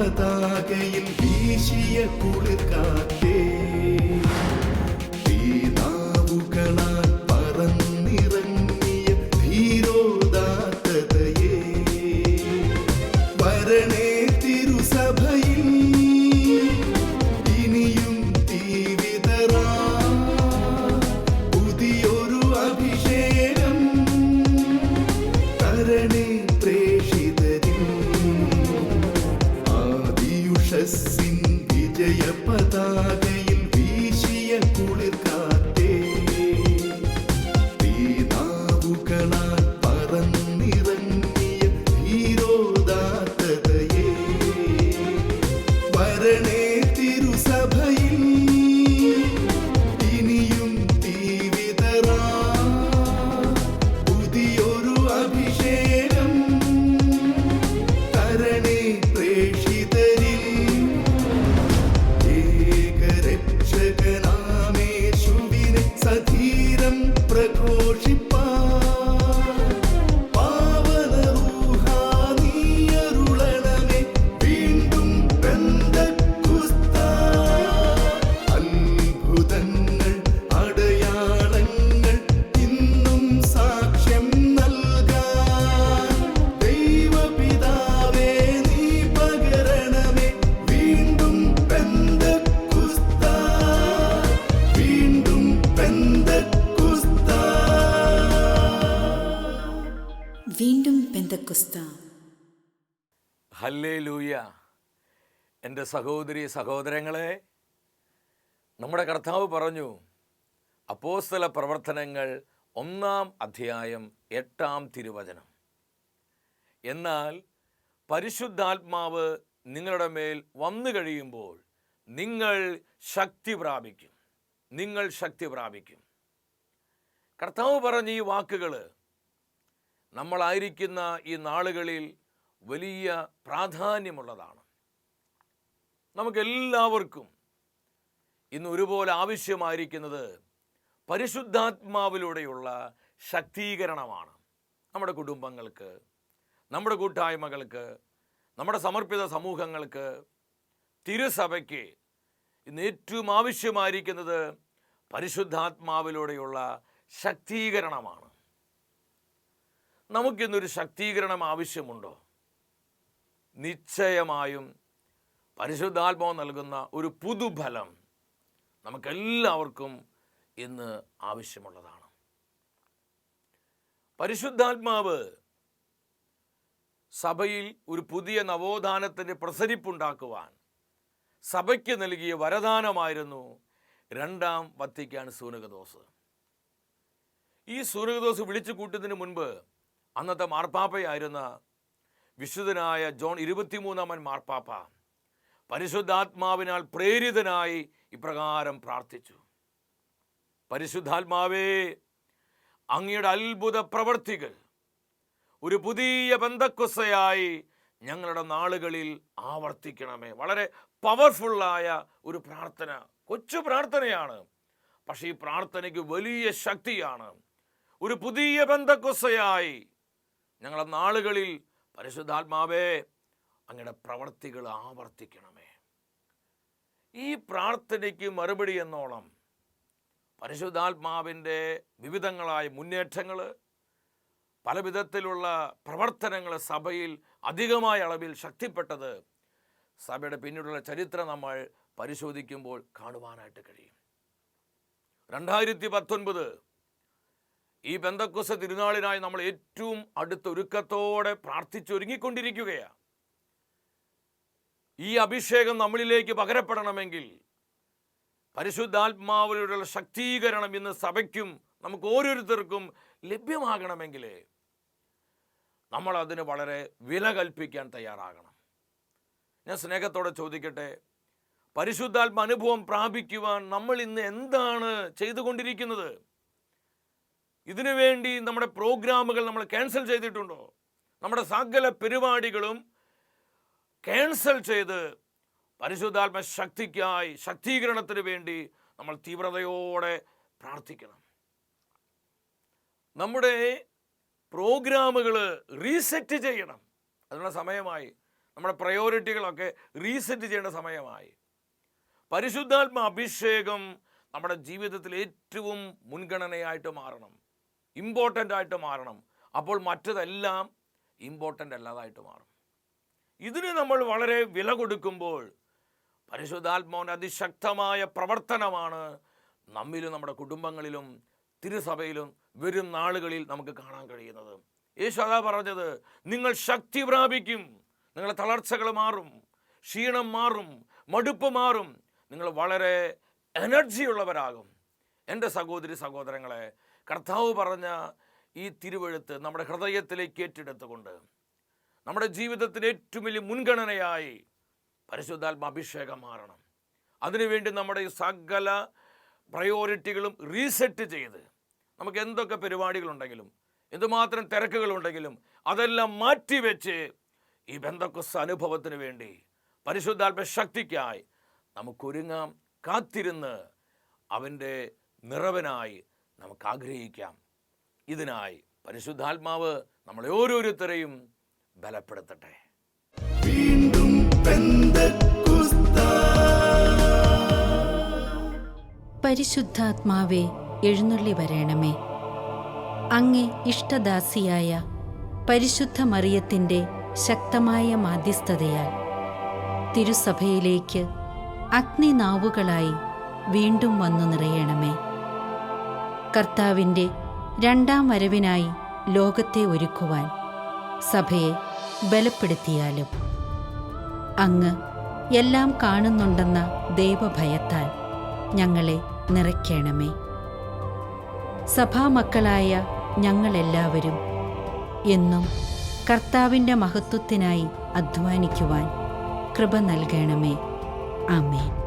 பதாகையில் வீசிய குளிர்காத்தே ആദിയുഷസ്സിൻ വിജയ പതാകയിൽ വീണ്ടും പെന്തക്കുസ്ത. ഹല്ലേ ലൂയ എന്റെ സഹോദരി സഹോദരങ്ങളെ നമ്മുടെ കർത്താവ് പറഞ്ഞു അപ്പോസ്തല പ്രവർത്തനങ്ങൾ ഒന്നാം അധ്യായം എട്ടാം തിരുവചനം. എന്നാൽ പരിശുദ്ധാത്മാവ് നിങ്ങളുടെ മേൽ വന്നു കഴിയുമ്പോൾ നിങ്ങൾ ശക്തി പ്രാപിക്കും. നിങ്ങൾ ശക്തി പ്രാപിക്കും. കർത്താവ് പറഞ്ഞ ഈ വാക്കുകൾ നമ്മളായിരിക്കുന്ന ഈ നാളുകളിൽ വലിയ പ്രാധാന്യമുള്ളതാണ്. നമുക്കെല്ലാവർക്കും ഇന്ന് ഒരുപോലെ ആവശ്യമായിരിക്കുന്നത് പരിശുദ്ധാത്മാവിലൂടെയുള്ള ശക്തീകരണമാണ്. നമ്മുടെ കുടുംബങ്ങൾക്ക് നമ്മുടെ കൂട്ടായ്മകൾക്ക് നമ്മുടെ സമർപ്പിത സമൂഹങ്ങൾക്ക് തിരുസഭയ്ക്ക് ഇന്ന് ഏറ്റവും ആവശ്യമായിരിക്കുന്നത് പരിശുദ്ധാത്മാവിലൂടെയുള്ള ശക്തീകരണമാണ്. നമുക്കിന്നൊരു ശക്തീകരണം ആവശ്യമുണ്ടോ? നിശ്ചയമായും പരിശുദ്ധാത്മാവ് നൽകുന്ന ഒരു പുതുഫലം നമുക്കെല്ലാവർക്കും ഇന്ന് ആവശ്യമുള്ളതാണ്. പരിശുദ്ധാത്മാവ് സഭയിൽ ഒരു പുതിയ നവോത്ഥാനത്തിന്റെ പ്രസരിപ്പുണ്ടാക്കുവാൻ സഭയ്ക്ക് നൽകിയ വരദാനമായിരുന്നു രണ്ടാം വത്തിക്കാൻ സൂനകദോസ്. ഈ സൂനകദോസ് വിളിച്ചു കൂട്ടുന്നതിന് മുൻപ് അന്നത്തെ മാർപ്പാപ്പയായിരുന്ന വിശുദ്ധനായ ജോൺ ഇരുപത്തിമൂന്നാമൻ മാർപ്പാപ്പ പരിശുദ്ധാത്മാവിനാൽ പ്രേരിതനായി ഇപ്രകാരം പ്രാർത്ഥിച്ചു. പരിശുദ്ധാത്മാവേ അങ്ങയുടെ അത്ഭുത പ്രവർത്തികൾ ഒരു പുതിയ ബന്ധക്കുസയായി ഞങ്ങളുടെ നാളുകളിൽ ആവർത്തിക്കണമേ. വളരെ പവർഫുള്ളായ ഒരു പ്രാർത്ഥന കൊച്ചു പ്രാർത്ഥനയാണ്. പക്ഷേ ഈ പ്രാർത്ഥനയ്ക്ക് വലിയ ശക്തിയാണ്. ഒരു പുതിയ ബന്ധക്കുസയായി ഞങ്ങളുടെ നാളുകളിൽ പരിശുദ്ധാത്മാവേ അങ്ങയുടെ പ്രവർത്തികൾ ആവർത്തിക്കണമേ. ഈ പ്രാർത്ഥനയ്ക്ക് മറുപടി എന്നോളം പരിശുദ്ധാത്മാവിന്റെ വിവിധങ്ങളായ മുന്നേറ്റങ്ങൾ പല വിധത്തിലുള്ള പ്രവർത്തനങ്ങൾ സഭയിൽ അധികമായ അളവിൽ ശക്തിപ്പെട്ടത് സഭയുടെ പിന്നീടുള്ള ചരിത്രം നമ്മൾ പരിശോധിക്കുമ്പോൾ കാണുവാനായിട്ട് കഴിയും. രണ്ടായിരത്തി പത്തൊൻപത് ഈ ബന്ധക്കുസ തിരുനാളിനായി നമ്മൾ ഏറ്റവും അടുത്ത ഒരുക്കത്തോടെ പ്രാർത്ഥിച്ചൊരുങ്ങിക്കൊണ്ടിരിക്കുകയാണ്. ഈ അഭിഷേകം നമ്മളിലേക്ക് പകരപ്പെടണമെങ്കിൽ പരിശുദ്ധാത്മാവിലൂടെയുള്ള ശക്തീകരണം ഇന്ന് സഭയ്ക്കും നമുക്ക് ഓരോരുത്തർക്കും ലഭ്യമാകണമെങ്കിൽ നമ്മൾ അതിന് വളരെ വില കൽപ്പിക്കാൻ തയ്യാറാകണം. ഞാൻ സ്നേഹത്തോടെ ചോദിക്കട്ടെ പരിശുദ്ധാത്മ അനുഭവം പ്രാപിക്കുവാൻ നമ്മൾ ഇന്ന് എന്താണ് ചെയ്തുകൊണ്ടിരിക്കുന്നത്? ഇതിനു വേണ്ടി നമ്മുടെ പ്രോഗ്രാമുകൾ നമ്മൾ ക്യാൻസൽ ചെയ്തിട്ടുണ്ടോ? നമ്മുടെ സകല പരിപാടികളും ക്യാൻസൽ ചെയ്ത് പരിശുദ്ധാത്മ ശക്തിക്കായി ശക്തീകരണത്തിന് വേണ്ടി നമ്മൾ തീവ്രതയോടെ പ്രാർത്ഥിക്കണം. നമ്മുടെ പ്രോഗ്രാമുകൾ റീസെറ്റ് ചെയ്യണം. അതിനുള്ള സമയമായി. നമ്മുടെ പ്രയോറിറ്റികളൊക്കെ റീസെറ്റ് ചെയ്യേണ്ട സമയമായി. പരിശുദ്ധാത്മ അഭിഷേകം നമ്മുടെ ജീവിതത്തിൽ ഏറ്റവും മുൻഗണനയായിട്ട് മാറണം. ഇമ്പോർട്ടന്റ് ആയിട്ട് മാറണം. അപ്പോൾ മറ്റതെല്ലാം ഇമ്പോർട്ടന്റ് അല്ലാതായിട്ട് മാറും. ഇതിന് നമ്മൾ വളരെ വില കൊടുക്കുമ്പോൾ പരിശുദ്ധാത്മാവിന്റെ അതിശക്തമായ പ്രവർത്തനമാണ് നമ്മിലും നമ്മുടെ കുടുംബങ്ങളിലും തിരുസഭയിലും വരും നാളുകളിൽ നമുക്ക് കാണാൻ കഴിയുന്നത്. യേശു അതാ പറഞ്ഞത് നിങ്ങൾ ശക്തി പ്രാപിക്കും നിങ്ങളുടെ തളർച്ചകൾ മാറും ക്ഷീണം മാറും മടുപ്പ് മാറും നിങ്ങൾ വളരെ എനർജി ഉള്ളവരാകും. എന്റെ സഹോദരി സഹോദരങ്ങളെ കർത്താവ് പറഞ്ഞ ഈ തിരുവഴുത്ത് നമ്മുടെ ഹൃദയത്തിലേക്ക് ഏറ്റെടുത്തുകൊണ്ട് നമ്മുടെ ജീവിതത്തിന് ഏറ്റവും വലിയ മുൻഗണനയായി പരിശുദ്ധാത്മ അഭിഷേകം മാറണം. അതിനുവേണ്ടി നമ്മുടെ ഈ സകല പ്രയോറിറ്റികളും റീസെറ്റ് ചെയ്ത് നമുക്ക് എന്തൊക്കെ പരിപാടികളുണ്ടെങ്കിലും എന്തുമാത്രം തിരക്കുകളുണ്ടെങ്കിലും അതെല്ലാം മാറ്റിവെച്ച് ഈ ബന്ധക്കുസ് അനുഭവത്തിന് വേണ്ടി പരിശുദ്ധാത്മ ശക്തിക്കായി നമുക്കൊരുങ്ങാം. കാത്തിരുന്ന് അവന്റെ നിറവനായി നമുക്ക് ആഗ്രഹിക്കാം ഇതിനായി പരിശുദ്ധാത്മാവ് നമ്മളെ ഓരോരുത്തരെയും ബലപ്പെടുത്തട്ടെ. വീണ്ടും പരിശുദ്ധാത്മാവെ എഴുന്നള്ളി വരേണമേ. അങ്ങേ ഇഷ്ടദാസിയായ പരിശുദ്ധ മറിയത്തിന്റെ ശക്തമായ മാധ്യസ്ഥതയാൽ തിരുസഭയിലേക്ക് അഗ്നിനാവുകളായി വീണ്ടും വന്നു നിറയണമേ. കർത്താവിന്റെ രണ്ടാം വരവിനായി ലോകത്തെ ഒരുക്കുവാൻ സഭയെ ബലപ്പെടുത്തിയാലും അങ്ങ് എല്ലാം കാണുന്നുണ്ടെന്ന ദൈവഭയത്താൽ ഞങ്ങളെ നിറയ്ക്കണമേ. സഭാമക്കളായ ഞങ്ങളെല്ലാവരും എന്നും കർത്താവിന്റെ മഹത്വത്തിനായി അധ്വാനിക്കുവാൻ കൃപ നൽകണമേ. ആമേൻ.